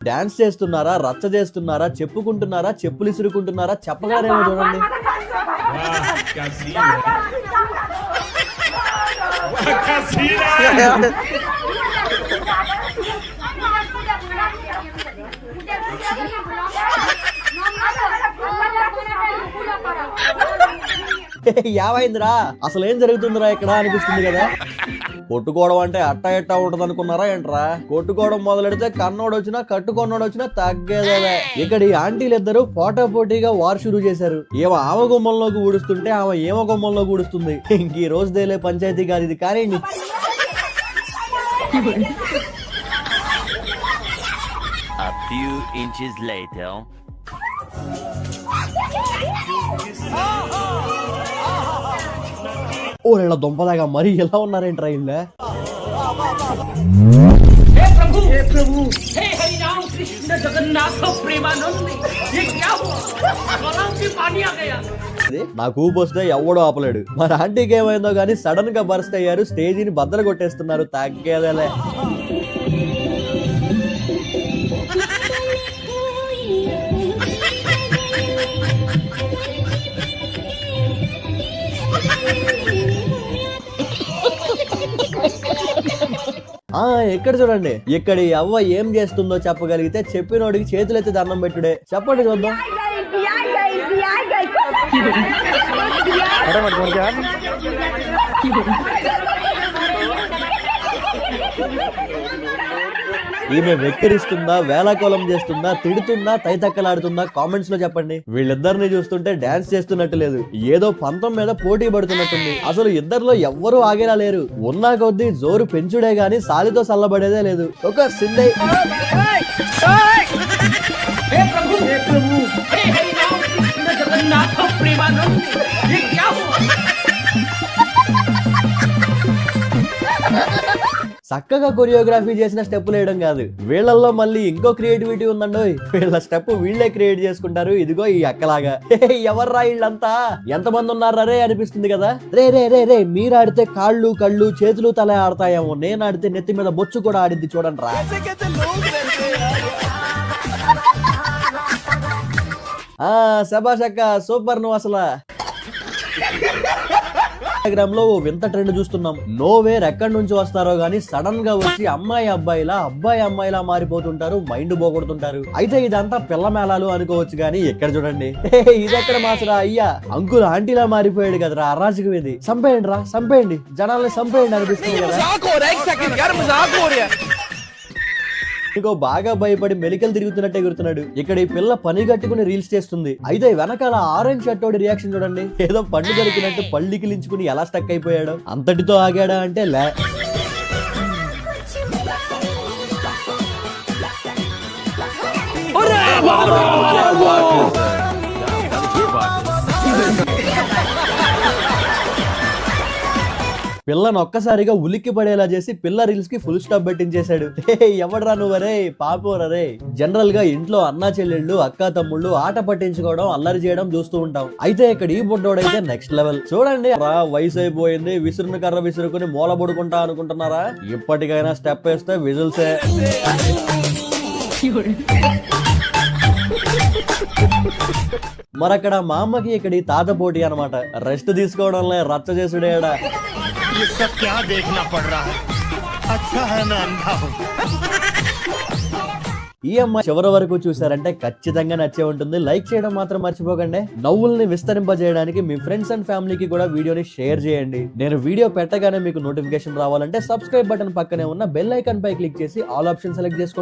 Dance చేస్తున్నారా రచ్చ చేస్తున్నారా చెప్పుకుంటున్నారా చెప్పులు ఇసురుకుంటున్నారా చెప్పగలరేమో చూడండి యావైందిరా. అసలు ఏం జరుగుతుందిరా ఇక్కడ అనిపిస్తుంది కదా? కొట్టుకోవడం అంటే అట్టా ఎట్టా ఉంటది అనుకున్నారా ఏంట్రా? కొట్టుకోవడం మొదలెడితే కన్నోడు వచ్చినా కట్టుకొన్నోడు వచ్చినా తగ్గేదే ఇక్కడ ఈ ఆంటీలు ఇద్దరు పోటా పోటీగా వార్ షురూ చేశారు. ఏమో ఆమె గుమ్మంలోకి ఊడుస్తుంటే ఆమె ఏమ గుమ్మంలో ఊడుస్తుంది. ఇంక ఈ రోజు తేలే పంచాయతీ కాదు ఇది కానీ A few inches later. ఓరేళ్ళ దొంపదాగా మరీ ఎలా ఉన్నారేంట్రా ఇళ్ళ నాకు వస్తే ఎవడో ఆపలేడు. మా ఆంటీకి ఏమైందో కానీ సడన్గా బర్స్ట్ అయ్యారు స్టేజీని బద్దలు కొట్టేస్తున్నారు తగ్గేదేలే. ఆ ఎక్కడ చూడండి. ఇక్కడ ఈ అవ్వ ఏం చేస్తుందో చెప్పగలిగితే చెప్పినోడికి చేతులెత్తి దండం పెట్టుడే. చెప్పండి చూద్దాం. ఈమె వెక్కిరిస్తుందా వేలాకోలం చేస్తుందా తిడుతుందా తైతక్కలాడుతుందా? కామెంట్స్లో చెప్పండి. వీళ్ళిద్దరిని చూస్తుంటే డాన్స్ చేస్తున్నట్టు లేదు. ఏదో పంతం మీద పోటీ పడుతున్నట్టుంది. అసలు ఇద్దరిలో ఎవ్వరూ ఆగేలా లేరు. ఉన్నా కొద్దీ జోరు పెంచుడే గాని సాలితో సల్లబడేదే లేదు. ఒక సిందై. हे చక్కగా కొరియోగ్రఫీ చేసిన స్టెప్పులు వేయడం కాదు. వీళ్ళల్లో మళ్ళీ ఇంకో క్రియేటివిటీ ఉందండో వీళ్ళ స్టెప్ వీళ్ళే క్రియేట్ చేసుకుంటారు. ఇదిగో ఈ అక్కలాగా. ఎవర్రా వీళ్ళంతా? ఎంతమంది ఉన్నారా రే అనిపిస్తుంది కదా. రే రే రే రే మీరు ఆడితే కాళ్ళు కళ్ళు చేతులు తల ఆడతాయేమో. నేను ఆడితే నెత్తి మీద బొచ్చు కూడా ఆడిద్ది చూడండి రా. ఆ శబాష్ అక్క సూపర్ నువ్వు అసలు. ఇన్స్టాగ్రామ్లో ఓ వింత ట్రెండ్ చూస్తున్నాం. నో వేర్ ఎక్కడి నుంచి వస్తారో గానీ సడన్గా వచ్చి అమ్మాయి అబ్బాయిలా అబ్బాయి అమ్మాయిలా మారిపోతుంటారు మైండ్ పోగొడుతుంటారు. అయితే ఇదంతా పిల్ల మేళాలు అనుకోవచ్చు గానీ ఎక్కడ చూడండి. ఇదెక్కడ మాసరా అయ్యా? అంకుల్ ఆంటీలా మారిపోయాడు కదరా అరాజకం ఇది. చంపేయండి రా చంపేయండి. జనాల్ని చంపేయండి అనిపిస్తుంది కదా. ఇంకో బాగా భయపడి మెలికలు తిరుగుతున్నట్టే ఎగురుతున్నాడు. ఇక్కడ ఈ పిల్ల పని కట్టుకుని రీల్స్ చేస్తుంది. అయితే వెనకాల ఆరెంజ్ షర్టోడి రియాక్షన్ చూడండి. ఏదో పండు దొరికినట్టు పళ్ళికిలించుకుని ఎలా స్టక్ అయిపోయాడు? అంతటితో ఆగాడా అంటే లే. పిల్లను ఒక్కసారిగా ఉలిక్కి పడేలా చేసి పిల్ల రీల్స్కి ఫుల్ స్టాప్ పెట్టించేశాడు. ఎవడరా నువ్వరే పాపోరరే జనరల్గా ఇంట్లో అన్నా చెల్లెళ్ళు అక్క తమ్ముళ్ళు ఆట పట్టించుకోవడం అల్లరి చేయడం చూస్తూ ఉంటాం. అయితే ఇక్కడ ఈ బుడ్డోడైతే నెక్స్ట్ లెవెల్ చూడండి రా వయసు అయిపోయింది విసురుని కర్ర విసురుకుని మూల పడుకుంటా అనుకుంటున్నారా? ఇప్పటికైనా స్టెప్ వేస్తే విజిల్సే. మరక్కడ మా అమ్మకి ఇక్కడ ఈ తాత పోటీ అనమాట రెస్ట్ తీసుకోవడంలే రచ్చ చేసుడేడా. ये सब क्या देखना पड़ रहा है अच्छा है मैं अंधा हूँ ఈ అమ్మాయి చివరి వరకు చూసారంటే ఖచ్చితంగా నచ్చే ఉంటుంది లైక్ చేయడం మాత్రం మర్చిపోకండి నవ్వుల్ని విస్తరింపజేయడానికి మీ ఫ్రెండ్స్ అండ్ ఫ్యామిలీకి కూడా వీడియోని షేర్ చేయండి నేను వీడియో పెట్టగానే మీకు నోటిఫికేషన్ రావాలంటే సబ్స్క్రైబ్ బటన్ పక్కనే ఉన్న బెల్ ఐకాన్ పై క్లిక్ చేసి ఆల్ ఆప్షన్ సెలెక్ట్ చేసుకోండి